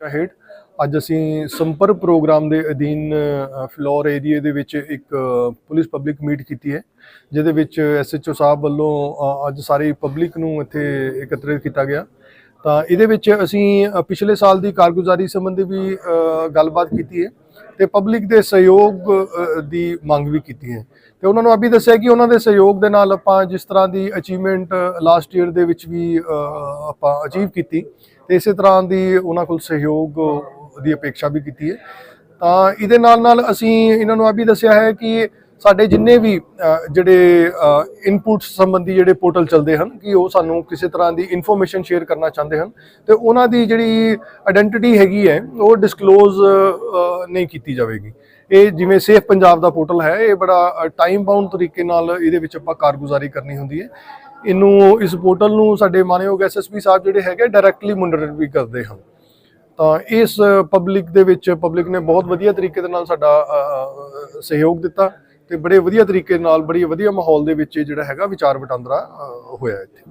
ਹੇਠ ਅੱਜ ਅਸੀਂ ਸੰਪਰਕ ਪ੍ਰੋਗਰਾਮ ਦੇ ਅਧੀਨ ਅ, ਫਲੋਰ ਏਰੀਏ ਦੇ ਵਿੱਚ ਇੱਕ ਪੁਲਿਸ ਪਬਲਿਕ ਮੀਟ ਕੀਤੀ ਹੈ ਜਿਹਦੇ ਵਿੱਚ ਐਸਐਚਓ ਸਾਹਿਬ ਵੱਲੋਂ ਅੱਜ ਸਾਰੀ ਪਬਲਿਕ ਨੂੰ ਇੱਥੇ ਇਕੱਤਰਿਤ ਕੀਤਾ ਗਿਆ। ਤਾਂ ਇਹਦੇ ਵਿੱਚ ਅਸੀਂ ਪਿਛਲੇ ਸਾਲ ਦੀ ਕਾਰਗੁਜ਼ਾਰੀ ਸੰਬੰਧੀ ਵੀ ਗੱਲਬਾਤ ਕੀਤੀ ਹੈ ਤੇ ਪਬਲਿਕ ਦੇ ਸਹਿਯੋਗ ਦੀ ਮੰਗ ਵੀ ਕੀਤੀ ਹੈ। ਤੇ ਉਹਨਾਂ ਨੂੰ ਅਭੀ ਦੱਸਿਆ ਕਿ ਉਹਨਾਂ ਦੇ ਸਹਿਯੋਗ ਦੇ ਨਾਲ ਆਪਾਂ ਜਿਸ ਤਰ੍ਹਾਂ ਦੀ ਅਚੀਵਮੈਂਟ ਲਾਸਟ ਈਅਰ ਦੇ ਵਿੱਚ ਵੀ ਆਪਾਂ ਅਚੀਵ ਕੀਤੀ, ਤੇ ਇਸੇ ਤਰ੍ਹਾਂ ਦੀ ਉਹਨਾਂ ਕੋਲ ਸਹਿਯੋਗ ਦੀ ਅਪੇક્ષਾ ਵੀ ਕੀਤੀ ਹੈ। ਤਾਂ ਇਹਦੇ ਨਾਲ ਨਾਲ ਅਸੀਂ ਇਹਨਾਂ ਨੂੰ ਅਭੀ ਦੱਸਿਆ ਹੈ ਕਿ ਸਾਡੇ ਜਿੰਨੇ ਵੀ ਜਿਹੜੇ ਇਨਪੁਟਸ ਸੰਬੰਧੀ ਜਿਹੜੇ ਪੋਰਟਲ ਚੱਲਦੇ ਹਨ, ਕਿ ਉਹ ਸਾਨੂੰ ਕਿਸੇ ਤਰ੍ਹਾਂ ਦੀ ਇਨਫੋਰਮੇਸ਼ਨ ਸ਼ੇਅਰ ਕਰਨਾ ਚਾਹੁੰਦੇ ਹਨ, ਤੇ ਉਹਨਾਂ ਦੀ ਜਿਹੜੀ ਆਇਡੈਂਟੀਟੀ ਹੈਗੀ ਹੈ, ਉਹ ਡਿਸਕਲੋਜ਼ ਨਹੀਂ ਕੀਤੀ ਜਾਵੇਗੀ। ਇਹ ਜਿਵੇਂ ਸੇਫ ਪੰਜਾਬ ਦਾ ਪੋਰਟਲ ਹੈ, ਇਹ ਬੜਾ ਟਾਈਮ ਬਾਉਂਡ ਤਰੀਕੇ ਨਾਲ ਇਹਦੇ ਵਿੱਚ ਆਪਾਂ ਕਾਰਗੁਜ਼ਾਰੀ ਕਰਨੀ ਹੁੰਦੀ ਹੈ। ਇਹਨੂੰ ਇਸ ਪੋਰਟਲ ਨੂੰ ਸਾਡੇ ਮਾਨਯੋਗ ਐਸਐਸਪੀ ਸਾਹਿਬ ਜਿਹੜੇ ਹੈਗੇ ਡਾਇਰੈਕਟਲੀ ਮੋਨੀਟਰ ਵੀ ਕਰਦੇ ਹਨ। ਤਾਂ ਇਸ ਪਬਲਿਕ ਦੇ ਵਿੱਚ ਪਬਲਿਕ ਨੇ ਬਹੁਤ ਵਧੀਆ ਤਰੀਕੇ ਦੇ ਨਾਲ ਸਾਡਾ ਸਹਿਯੋਗ ਦਿੱਤਾ। ਤੇ ਬੜੇ ਵਧੀਆ ਤਰੀਕੇ ਨਾਲ, ਬੜੀ ਵਧੀਆ ਮਾਹੌਲ ਦੇ ਵਿੱਚ ਇਹ ਜਿਹੜਾ ਹੈਗਾ ਵਿਚਾਰ ਵਟਾਂਦਰਾ ਹੋਇਆ ਇੱਥੇ।